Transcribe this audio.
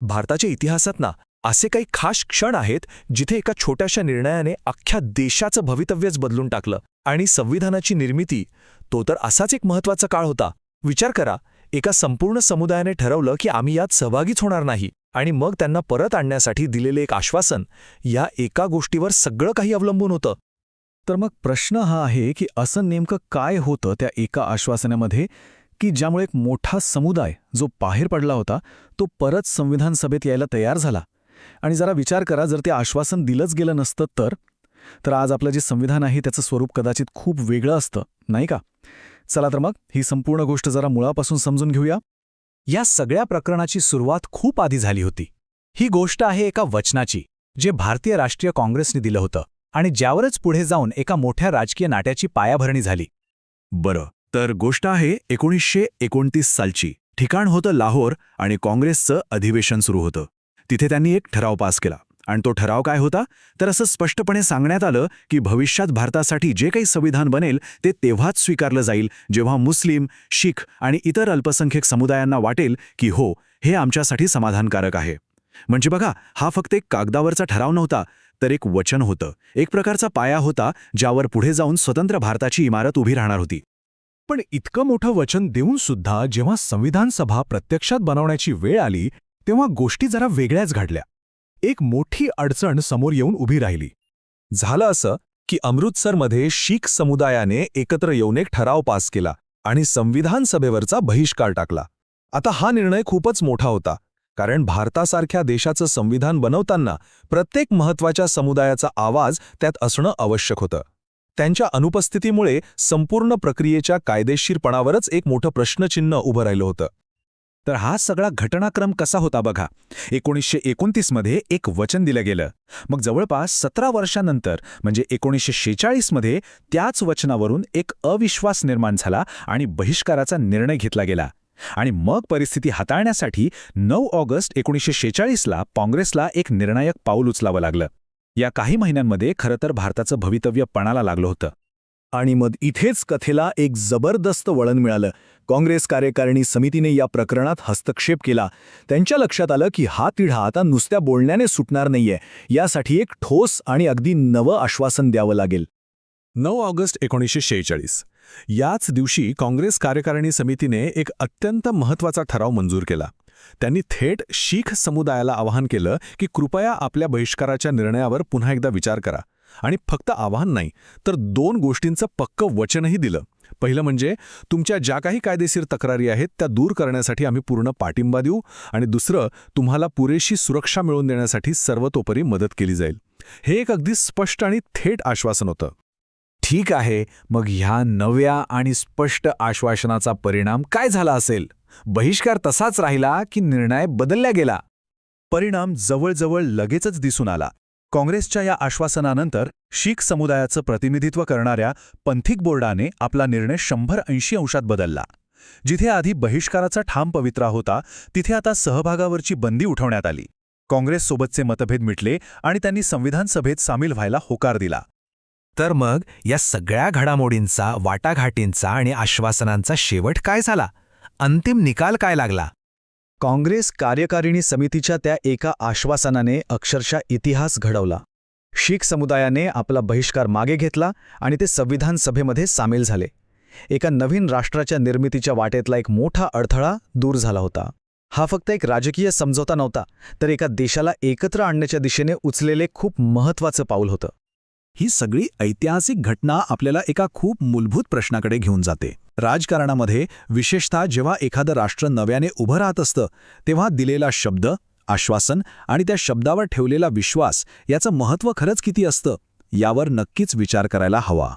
भारताच्या इतिहासात ना असे काही खास क्षण आहेत जिथे एका छोट्याशा निर्णयाने अख्ख्या देशाचं भवितव्यच बदलून टाकलं आणि संविधानाची निर्मिती तो तर असाच एक महत्त्वाचा काळ होता. विचार करा एका संपूर्ण समुदायाने ठरवलं की आम्ही यात सहभागीच होणार नाही आणि मग त्यांना परत आणण्यासाठी दिलेले एक आश्वासन या एका गोष्टीवर सगळं काही अवलंबून होतं. तर मग प्रश्न हा आहे की असं नेमकं काय होतं त्या एका आश्वासनामध्ये? की ज्यामुळे एक मोठा समुदाय जो बाहेर पडला होता तो परत संविधान सभेत यायला तयार झाला. आणि जरा विचार करा जर ते आश्वासन दिलंच गेलं नसतं तर? तर आज आपलं जे संविधान आहे त्याचं स्वरूप कदाचित खूप वेगळं असतं नाही का? चला तर मग ही संपूर्ण गोष्ट जरा मुळापासून समजून घेऊया. या सगळ्या प्रकरणाची सुरुवात खूप आधी झाली होती. ही गोष्ट आहे एका वचनाची जे भारतीय राष्ट्रीय काँग्रेसने दिलं होतं. आणि ज्यावरच पुढे जाऊन एका मोठ्या राजकीय नाट्याची पायाभरणी झाली. बरं. तर गोष्ट आहे एकोणीसशे एकोणतीस सालची. ठिकाण होतं लाहोर आणि काँग्रेसचं अधिवेशन सुरू होतं. तिथे त्यांनी एक ठराव पास केला. आणि तो ठराव काय होता? तर असं स्पष्टपणे सांगण्यात आलं की भविष्यात भारतासाठी जे काही संविधान बनेल ते तेव्हाच स्वीकारलं जाईल जेव्हा मुस्लिम शीख आणि इतर अल्पसंख्यक समुदायांना वाटेल की हो हे आमच्यासाठी समाधानकारक आहे. म्हणजे बघा हा फक्त एक कागदावरचा ठराव नव्हता तर एक वचन होतं. एक प्रकारचा पाया होता ज्यावर पुढे जाऊन स्वतंत्र भारताची इमारत उभी राहणार होती. पण इतकं मोठं वचन देऊन सुद्धा जेव्हा संविधान सभा प्रत्यक्षात बनवण्याची वेळ आली तेव्हा गोष्टी जरा वेगळ्याच घडल्या. एक मोठी अडचण समोर येऊन उभी राहिली. झालं असं की अमृतसरमध्ये शीख समुदायाने एकत्र येऊन एक ठराव पास केला आणि संविधान सभेवरचा बहिष्कार टाकला. आता हा निर्णय खूपच मोठा होता कारण भारतासारख्या देशाचं संविधान बनवताना प्रत्येक महत्त्वाच्या समुदायाचा आवाज त्यात असणं आवश्यक होतं. त्यांच्या अनुपस्थितीमुळे संपूर्ण प्रक्रियेच्या कायदेशीरपणावरच एक मोठं प्रश्नचिन्ह उभं राहिलं होतं. तर हा सगळा घटनाक्रम कसा होता बघा? एकोणीसशे एकोणतीसमध्ये एक वचन दिलं गेलं. मग जवळपास सतरा वर्षांनंतर म्हणजे एकोणीसशे शेचाळीसमध्ये त्याच वचनावरून एक अविश्वास निर्माण झाला आणि बहिष्काराचा निर्णय घेतला गेला. आणि मग परिस्थिती हाताळण्यासाठी नऊ ऑगस्ट एकोणीसशे शेचाळीसला काँग्रेसला एक निर्णायक पाऊल उचलावं लागलं. या काही महिन्यांमध्ये खरं तर भारताचं भवितव्य पणाला लागलं होतं. आणि मग इथेच कथेला एक जबरदस्त वळण मिळालं. काँग्रेस कार्यकारिणी समितीने या प्रकरणात हस्तक्षेप केला. त्यांच्या लक्षात आलं की हा तिढा आता नुसत्या बोलण्याने सुटणार नाहीये. यासाठी एक ठोस आणि अगदी नवं आश्वासन द्यावं लागेल. नऊ ऑगस्ट एकोणीसशे शेहेचाळीस. याच दिवशी काँग्रेस कार्यकारिणी समितीने एक अत्यंत महत्त्वाचा ठराव मंजूर केला. त्यांनी थेट शीख समुदायाला आवाहन केलं की कृपया आपल्या बहिष्काराच्या निर्णयावर पुन्हा एकदा विचार करा. आणि फक्त आवाहन नाही तर दोन गोष्टींचं पक्क वचनही दिलं. पहिलं म्हणजे तुमच्या ज्या काही कायदेशीर तक्रारी आहेत त्या दूर करण्यासाठी आम्ही पूर्ण पाठिंबा देऊ आणि दुसरं तुम्हाला पुरेशी सुरक्षा मिळवून देण्यासाठी सर्वतोपरी मदत केली जाईल. हे एक अगदी स्पष्ट आणि थेट आश्वासन होतं. ठीक आहे मग ह्या नव्या आणि स्पष्ट आश्वासनाचा परिणाम काय झाला असेल? बहिष्कार तसाच राहिला की निर्णय बदलला गेला. परिणाम जवळजवळ लगेचच दिसून आला. काँग्रेसच्या या आश्वासनानंतर शीख समुदायाचं प्रतिनिधित्व करणाऱ्या पंथिक बोर्डाने आपला निर्णय शंभर ऐंशी अंशात बदलला. जिथे आधी बहिष्काराचा ठाम पवित्रा होता तिथे आता सहभागावरची बंदी उठवण्यात आली. काँग्रेससोबतचे मतभेद मिटले आणि त्यांनी संविधान सभेत सामील व्हायला होकार दिला. तर मग या सगळ्या घडामोडींचा वाटाघाटींचा आणि आश्वासनांचा शेवट काय झाला? अंतिम निकाल काय लागला? काँग्रेस कार्यकारिणी समितीच्या त्या एका आश्वासनाने अक्षरशः इतिहास घडवला. शीख समुदायाने आपला बहिष्कार मागे घेतला आणि ते संविधान सभेमध्ये सामील झाले. एका नवीन राष्ट्राच्या निर्मितीच्या वाटेतला एक मोठा अडथळा दूर झाला होता. हा फक्त एक राजकीय समझोता नव्हता तर एका देशाला एकत्र आणण्याच्या दिशेने उचलेले खूप महत्त्वाचं पाऊल होतं. ही सगळी ऐतिहासिक घटना आपल्याला एका खूप मूलभूत प्रश्नाकडे घेऊन जाते. राजकारणामध्ये विशेषतः जेव्हा एखादं राष्ट्र नव्याने उभं राहत असतं तेव्हा दिलेला शब्द आश्वासन आणि त्या शब्दावर ठेवलेला विश्वास याचं महत्त्व खरंच किती असतं यावर नक्कीच विचार करायला हवा.